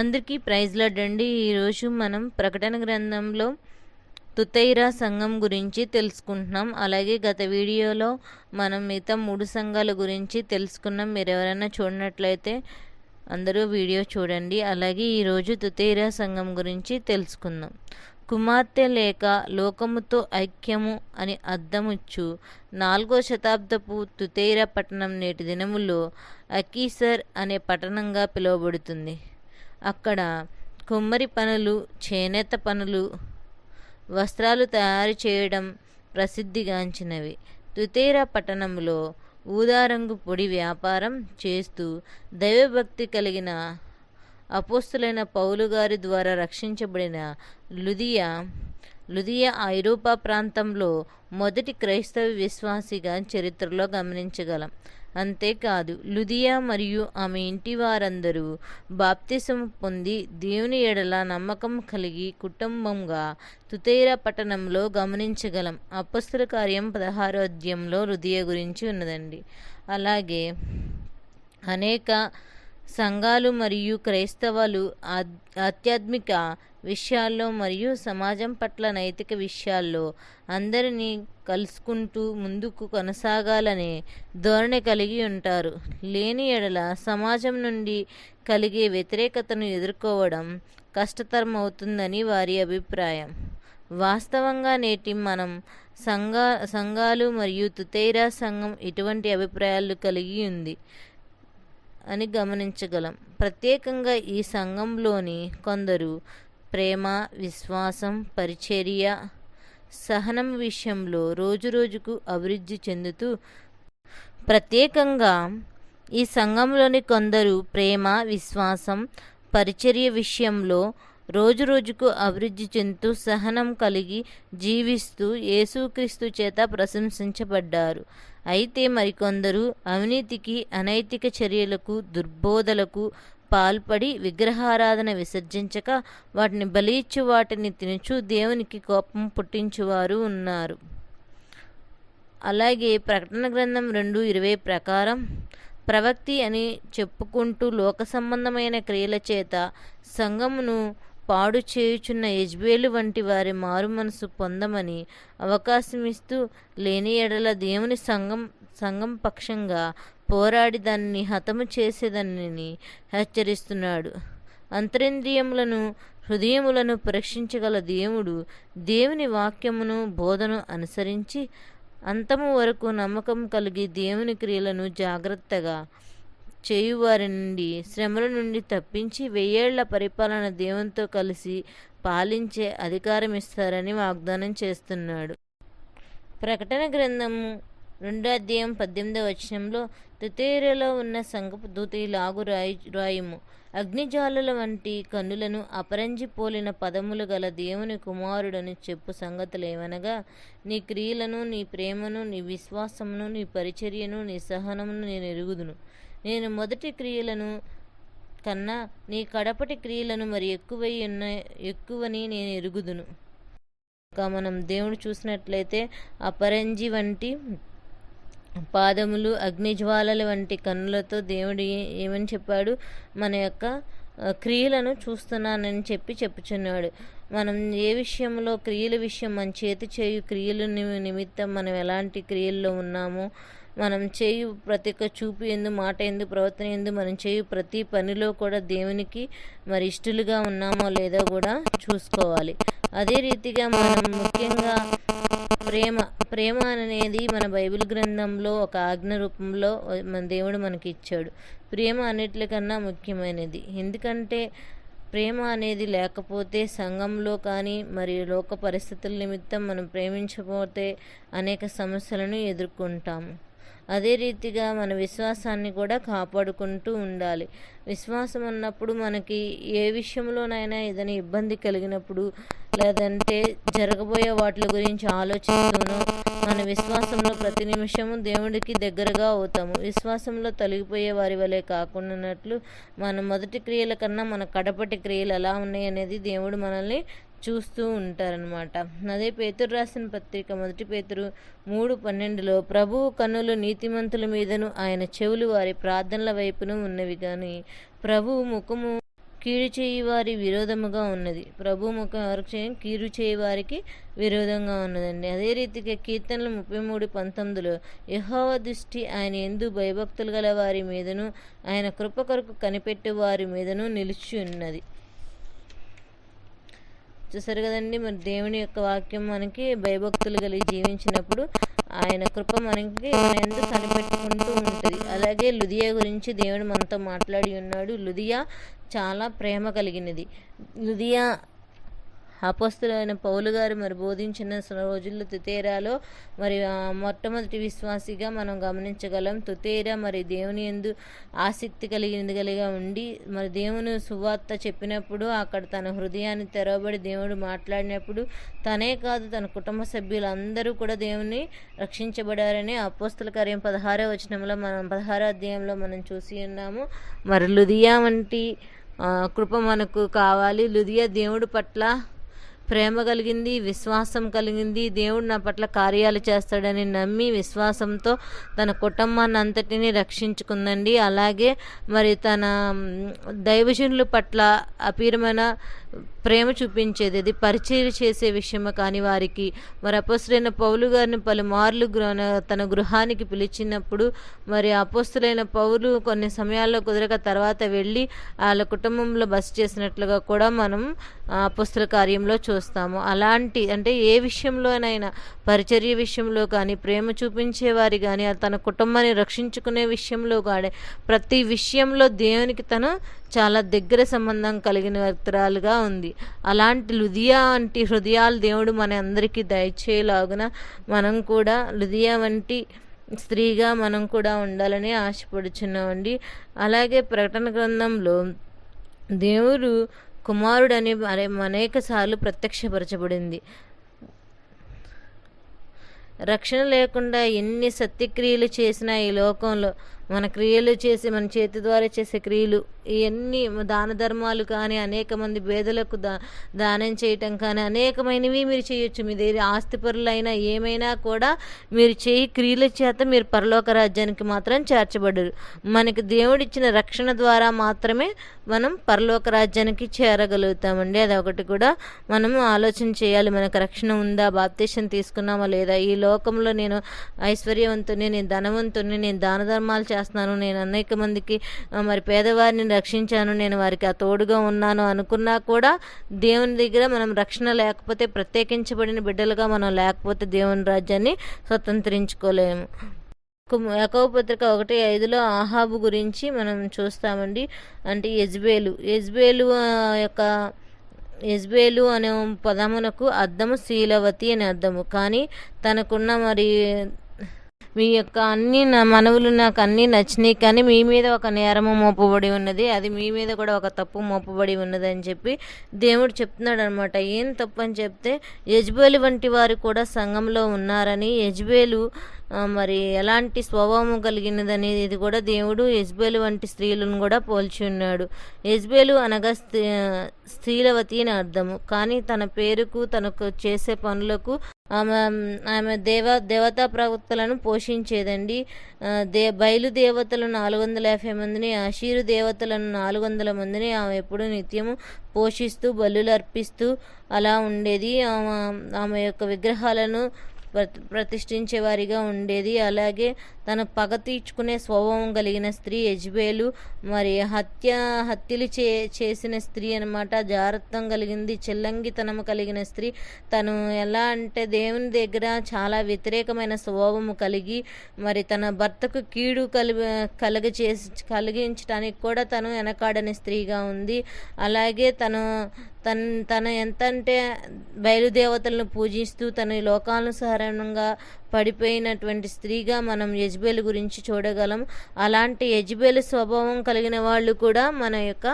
అందరికీ ప్రైజ్లాడ్ అండి. ఈరోజు మనం ప్రకటన గ్రంథంలో తుతైరా సంఘం గురించి తెలుసుకుంటున్నాం. అలాగే గత వీడియోలో మనం మిగతా మూడు సంఘాల గురించి తెలుసుకున్నాం. మీరు ఎవరైనా చూడనట్లయితే అందరూ వీడియో చూడండి. అలాగే ఈరోజు తుతైరా సంఘం గురించి తెలుసుకుందాం. కుమార్తె లేక లోకముతో ఐక్యము అని అర్థముచ్చు. నాలుగో శతాబ్దపు తుతైరా పట్టణం నేటి దినములో అకీసర్ అనే పట్టణంగా పిలువబడుతుంది. అక్కడ కుమ్మరి పనులు చేనేత పనులు వస్త్రాలు తయారు చేయడం ప్రసిద్ధిగాంచినవి. తుతేరా పట్టణంలో ఊదారంగు పొడి వ్యాపారం చేస్తూ దైవభక్తి కలిగిన అపోస్తులైన పౌలు గారి ద్వారా రక్షించబడిన లుదియా లుదియా ఐరోపా ప్రాంతంలో మొదటి క్రైస్తవ విశ్వాసిగా చరిత్రలో గమనించగలం. అంతేకాదు లుదియా మరియు ఆమె ఇంటి వారందరూ బాప్తిసం పొంది దేవుని ఎడల నమ్మకం కలిగి కుటుంబంగా తుతేర పట్టణంలో గమనించగలం. అపస్తుల కార్యం పదహారో అధ్యాయంలో లుదియా గురించి ఉన్నదండి. అలాగే అనేక సంఘాలు మరియు క్రైస్తవులు ఆధ్యాత్మిక విషయాల్లో మరియు సమాజం పట్ల నైతిక విషయాల్లో అందరినీ కలుసుకుంటూ ముందుకు కొనసాగాలనే ధోరణి కలిగి ఉంటారు. లేని ఎడల సమాజం నుండి కలిగే వ్యతిరేకతను ఎదుర్కోవడం కష్టతరం అవుతుందని వారి అభిప్రాయం. వాస్తవంగా నేటి మనం సంఘ సంఘాలు మరియు తుతైరా సంఘం ఇటువంటి అభిప్రాయాలు కలిగి ఉంది. అని గమనించగలం. ప్రత్యేకంగా ఈ సంఘంలోని కొందరు ప్రేమ విశ్వాసం పరిచర్య సహనం విషయంలో రోజురోజుకు అభివృద్ధి చెందుతూ ప్రత్యేకంగా ఈ సంఘంలోని కొందరు ప్రేమ విశ్వాసం పరిచర్య విషయంలో రోజురోజుకు అభివృద్ధి చెందుతూ సహనం కలిగి జీవిస్తూ యేసుక్రీస్తు చేత ప్రశంసించబడ్డారు. అయితే మరికొందరు అవినీతికి అనైతిక చర్యలకు దుర్బోధలకు పాల్పడి విగ్రహారాధన విసర్జించక వాటిని బలిచ్చు వాటిని తినుచు దేవునికి కోపం పుట్టించువారు ఉన్నారు. అలాగే ప్రకటన గ్రంథం రెండు ఇరవై ప్రకారం ప్రవక్తి అని చెప్పుకుంటూ లోక సంబంధమైన క్రియల చేత సంఘమును పాడు చేయుచున్న యజ్బేలు వంటి వారి మారు మనసు పొందమని అవకాశం ఇస్తూ లేని ఎడల దేవుని సంఘం సంఘం పక్షంగా పోరాడి దాన్ని హతము చేసేదాన్ని హెచ్చరిస్తున్నాడు. అంతరింద్రియములను హృదయములను పరీక్షించగల దేవుడు దేవుని వాక్యమును బోధను అనుసరించి అంతము వరకు నమ్మకం కలిగి దేవుని క్రియలను జాగ్రత్తగా చేయువారి నుండి శ్రమల నుండి తప్పించి వెయ్యేళ్ళ పరిపాలన దేవునితో కలిసి పాలించే అధికారం ఇస్తారని వాగ్దానం చేస్తున్నాడు. ప్రకటన గ్రంథము రెండో అధ్యాయం పద్దెనిమిదవ వచనంలో తుతేరలో ఉన్న సంగపు దూత ఇలాగు రాయి రాయుము. అగ్నిజాలుల వంటి కన్నులను అపరంజి పోలిన పదములు గల దేవుని కుమారుడని చెప్పు సంగతులు ఏమనగా నీ క్రియలను నీ ప్రేమను నీ విశ్వాసమును నీ పరిచర్యను నీ సహనమును నేను ఎరుగుదును. నేను మొదటి క్రియలను కన్నా నీ కడపటి క్రియలను మరి ఎక్కువై ఉన్న ఎక్కువని నేను ఎరుగుదును. ఇంకా మనం దేవుడు చూసినట్లయితే అపరంజి వంటి పాదములు అగ్నిజ్వాలల వంటి కన్నులతో దేవుడు ఏమని చెప్పాడు? మన యొక్క క్రియలను చూస్తున్నానని చెప్పి చెప్పుచున్నాడు. మనం ఏ విషయంలో క్రియల విషయం మన చేతి చేయు క్రియల నిమిత్తం మనం ఎలాంటి క్రియల్లో ఉన్నామో మనం చేయు ప్రతి ఒక్క చూపు ఎందు మాట ఎందు ప్రవర్తన ఎందు మనం చేయు ప్రతి పనిలో కూడా దేవునికి మరి ఇష్టలుగా ఉన్నామో లేదో కూడా చూసుకోవాలి. అదే రీతిగా మనం ముఖ్యంగా ప్రేమ ప్రేమ అనేది మన బైబిల్ గ్రంథంలో ఒక ఆజ్ఞ రూపంలో మన దేవుడు మనకి ఇచ్చాడు ప్రేమ అన్నిటికన్నా ముఖ్యమైనది. ఎందుకంటే ప్రేమ అనేది లేకపోతే సంఘంలో కానీ మరి లోక పరిస్థితుల నిమిత్తం మనం ప్రేమించకపోతే అనేక సమస్యలను ఎదుర్కొంటాము. అదే రీతిగా మన విశ్వాసాన్ని కూడా కాపాడుకుంటూ ఉండాలి. విశ్వాసం ఉన్నప్పుడు మనకి ఏ విషయంలోనైనా ఏదైనా ఇబ్బంది కలిగినప్పుడు లేదంటే జరగబోయే వాటి గురించి ఆలోచిస్తూనో మన విశ్వాసంలో ప్రతి నిమిషము దేవుడికి దగ్గరగా అవుతాము. విశ్వాసంలో తొలగిపోయే వారి వలె కాకుండానట్లు మన మొదటి క్రియల కన్నా మన కడపటి క్రియలు ఎలా ఉన్నాయి అనేది దేవుడు మనల్ని చూస్తూ ఉంటారనమాట అదే పేతురు రాసిన పత్రిక మొదటి పేతురు మూడు పన్నెండులో ప్రభువు కన్నులు నీతిమంతుల మీదను ఆయన చెవులు వారి ప్రార్థనల వైపును ఉన్నవి కానీ ప్రభువు ముఖము కీడు చేయి వారి విరోధముగా ఉన్నది. ప్రభు ముఖం ఎవరికి కీడు చేయి? వారికి విరోధంగా ఉన్నదండి. అదే రీతిగా కీర్తనలు ముప్పై మూడు పంతొమ్మిదిలో యహోవ దృష్టి ఆయన ఎందు భయభక్తులు గల వారి మీదను ఆయన కృప కొరకు కనిపెట్టే వారి మీదను నిలిచి ఉన్నది. చూసారు కదండి మరి దేవుని యొక్క వాక్యం మనకి భయభక్తులు కలిగి జీవించినప్పుడు ఆయన కృప మనకి మన ఎందుకు కనిపెట్టుకుంటూ ఉంటుంది. అలాగే లుదియా గురించి దేవుడు మనతో మాట్లాడి ఉన్నాడు. లుదియా చాలా ప్రేమ కలిగినది. లుదియా అపస్తులైన పౌలు గారు మరి బోధించిన రోజుల్లో తుతేరాలో మరి మొట్టమొదటి విశ్వాసిగా మనం గమనించగలం. తుతేరా మరి దేవుని ఎందు ఆసక్తి కలిగినది కలిగా ఉండి మరి దేవుని సువార్త చెప్పినప్పుడు అక్కడ తన హృదయాన్ని తెరవబడి దేవుడు మాట్లాడినప్పుడు తనే కాదు తన కుటుంబ సభ్యులందరూ కూడా దేవుని రక్షించబడారని అపోస్తుల కార్యం పదహారో వచనంలో మనం పదహారో అధ్యాయంలో మనం చూసి ఉన్నాము. మరి లుదియా వంటి కృప మనకు కావాలి. లుదియా దేవుడి పట్ల ప్రేమ కలిగింది విశ్వాసం కలిగింది. దేవుడు నా పట్ల కార్యాలు చేస్తాడని నమ్మి విశ్వాసంతో తన కుటుంబాన్ని అంతటిని రక్షించుకుందండి. అలాగే మరి తన దైవజనుల పట్ల అపీరమైన ప్రేమ చూపించేది అది పరిచయం చేసే విషయము కానీ వారికి. మరి అపస్తులైన పౌలు గారిని పలుమార్లు తన గృహానికి పిలిచినప్పుడు మరి అపస్తులైన పౌలు కొన్ని సమయాల్లో కుదరక తర్వాత వెళ్ళి వాళ్ళ కుటుంబంలో బస చేసినట్లుగా కూడా మనం అపస్తుల కార్యంలో చూస్తాము. అలాంటి అంటే ఏ విషయంలోనైనా పరిచర్య విషయంలో కానీ ప్రేమ చూపించేవారి కానీ తన కుటుంబాన్ని రక్షించుకునే విషయంలో కానీ ప్రతి విషయంలో దేవునికి తను చాలా దగ్గర సంబంధం కలిగిన వ్యక్తురాలుగా ఉంది. అలాంటి లుదియా వంటి హృదయాలు దేవుడు మన అందరికీ దయచేయలాగున మనం కూడా లుదియా వంటి స్త్రీగా మనం కూడా ఉండాలని ఆశపడుచున్నామండి. అలాగే ప్రకటన గ్రంథంలో దేవుడు కుమారుడని అనే అనేక సార్లు ప్రత్యక్షపరచబడింది. రక్షణ లేకుండా ఎన్ని సత్యక్రియలు చేసినా ఈ లోకంలో మన క్రియలు చేసి మన చేతి ద్వారా చేసే క్రియలు ఇవన్నీ దాన ధర్మాలు కానీ అనేక మంది పేదలకు దా దానం చేయటం కానీ అనేకమైనవి మీరు చేయొచ్చు. మీ దగ్గర ఆస్తిపరులైనా ఏమైనా కూడా మీరు చేయి క్రియల చేత మీరు పరలోక రాజ్యానికి మాత్రం చేర్చబడరు. మనకి దేవుడిచ్చిన రక్షణ ద్వారా మాత్రమే మనం పరలోక రాజ్యానికి చేరగలుగుతామండి. అది ఒకటి కూడా మనం ఆలోచన చేయాలి. మనకు రక్షణ ఉందా? బాప్తీషన్ తీసుకున్నామా లేదా? ఈ లోకంలో నేను ఐశ్వర్యవంతుని నేను ధనవంతుని నేను దాన ధర్మాలు చేస్తున్నాను. నేను అనేక మందికి మరి పేదవారిని రక్షించాను. నేను వారికి ఆ తోడుగా ఉన్నాను అనుకున్నా కూడా దేవుని దగ్గర మనం రక్షణ లేకపోతే ప్రత్యేకించబడిన బిడ్డలుగా మనం లేకపోతే దేవుని రాజ్యాన్ని స్వతంత్రించుకోలేము. యాకవ పత్రిక ఒకటి ఐదులో ఆహాబు గురించి మనం చూస్తామండి. అంటే యజ్బేలు. యజ్బేలు యొక్క యజ్బేలు అనే పదమునకు అర్థము శీలవతి అని అర్థము. కానీ తనకున్న మరి మీ యొక్క అన్ని నా మనవులు నాకు అన్నీ నచ్చినాయి కానీ మీ మీద ఒక నేరము మోపబడి ఉన్నది. అది మీ మీద కూడా ఒక తప్పు మోపబడి ఉన్నది అని చెప్పి దేవుడు చెప్తున్నాడు అనమాట ఏం తప్పు అని చెప్తే యజ్బేలు వంటి వారు కూడా సంఘంలో ఉన్నారని యజ్బేలు మరి ఎలాంటి స్వభావం కలిగినదని ఇది కూడా దేవుడు యజ్బేలు వంటి స్త్రీలను కూడా పోల్చి ఉన్నాడు. యజ్బేలు అనగా స్త్రీ స్త్రీలవతి అని అర్థము. కానీ తన పేరుకు తనకు చేసే పనులకు ఆమె ఆమె దేవ దేవతా ప్రవక్తలను పోషించేదండి. దే బయలు దేవతలు నాలుగు వందల యాభై మందిని ఆశీరు దేవతలను నాలుగు వందల మందిని ఆమె ఎప్పుడు నిత్యము పోషిస్తూ బలులు అర్పిస్తూ అలా ఉండేది. ఆమె ఆమె యొక్క విగ్రహాలను ప్రతి ప్రతిష్ఠించే వారిగా ఉండేది. అలాగే తను పగ తీర్చుకునే స్వభావం కలిగిన స్త్రీ యజ్బేలు మరి హత్య హత్యలు చే చేసిన స్త్రీ అనమాట జారత్వం కలిగింది చెల్లంగితనం కలిగిన స్త్రీ. తను ఎలా అంటే దేవుని దగ్గర చాలా వ్యతిరేకమైన స్వభావము కలిగి మరి తన భర్తకు కీడు కలి కలగ చేసి కలిగించడానికి కూడా తను వెనకాడని స్త్రీగా ఉంది. అలాగే తను తన తను ఎంత అంటే బయలుదేవతలను పూజిస్తూ తన లోకానుసారంగా పడిపోయినటువంటి స్త్రీగా మనం యజ్బేలు గురించి చూడగలం. అలాంటి యజ్బేలు స్వభావం కలిగిన వాళ్ళు కూడా మన యొక్క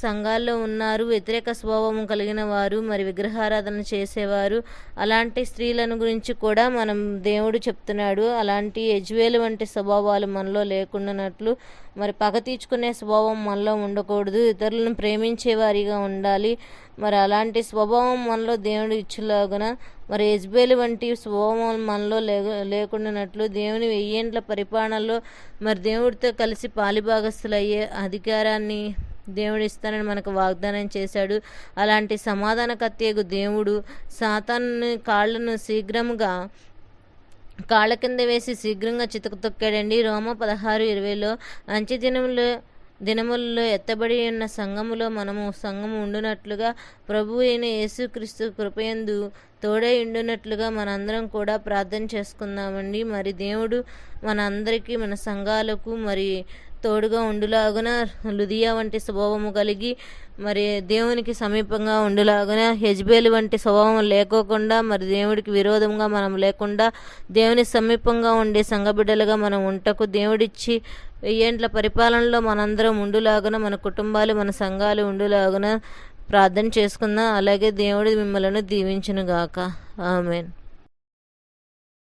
సంఘాల్లో ఉన్నారు. వ్యతిరేక స్వభావం కలిగిన వారు మరి విగ్రహారాధన చేసేవారు. అలాంటి స్త్రీలను గురించి కూడా మనం దేవుడు చెప్తున్నాడు. అలాంటి యజ్వేలు వంటి స్వభావాలు మనలో లేకుండానట్లు మరి పగ తీర్చుకునే స్వభావం మనలో ఉండకూడదు. ఇతరులను ప్రేమించే వారిగా ఉండాలి. మరి అలాంటి స్వభావం మనలో దేవుడు ఇచ్చులాగున మరి యజ్బేలు వంటి స్వభావం మనలో లే లేకుండానట్లు దేవుని వెయ్యేండ్ల పరిపాలనలో మరి దేవుడితో కలిసి పాలిభాగస్తులు అయ్యే అధికారాన్ని దేవుడు ఇస్తానని మనకు వాగ్దానం చేశాడు. అలాంటి సమాధాన సమాధానకర్తయ్యకు దేవుడు సాతాను కాళ్ళను శీఘ్రంగా కాళ్ళ కింద వేసి శీఘ్రంగా చితక తొక్కాడండి రోమ పదహారు ఇరవైలో అంచె దినములో దినములలో ఎత్తబడి ఉన్న సంఘములో మనము సంఘము ఉండునట్లుగా ప్రభు అయిన యేసుక్రీస్తు కృపయందు తోడై ఉండునట్లుగా మనందరం కూడా ప్రార్థన చేసుకుందామండి. మరి దేవుడు మనందరికీ మన సంఘాలకు మరి తోడుగా ఉండులాగున లుదియా వంటి స్వభావము కలిగి మరి దేవునికి సమీపంగా ఉండులాగున హెజ్బేలు వంటి స్వభావం లేకోకుండా మరి దేవుడికి విరోధంగా మనం లేకుండా దేవుని సమీపంగా ఉండే సంఘబిడ్డలుగా మనం ఉంటకు దేవుడిచ్చి వెయ్యేండ్ల పరిపాలనలో మనందరం ఉండులాగున మన కుటుంబాలు మన సంఘాలు ఉండులాగున ప్రార్థన చేసుకుందాం. అలాగే దేవుడు మిమ్మల్ని దీవించునుగాక. ఆమెన్.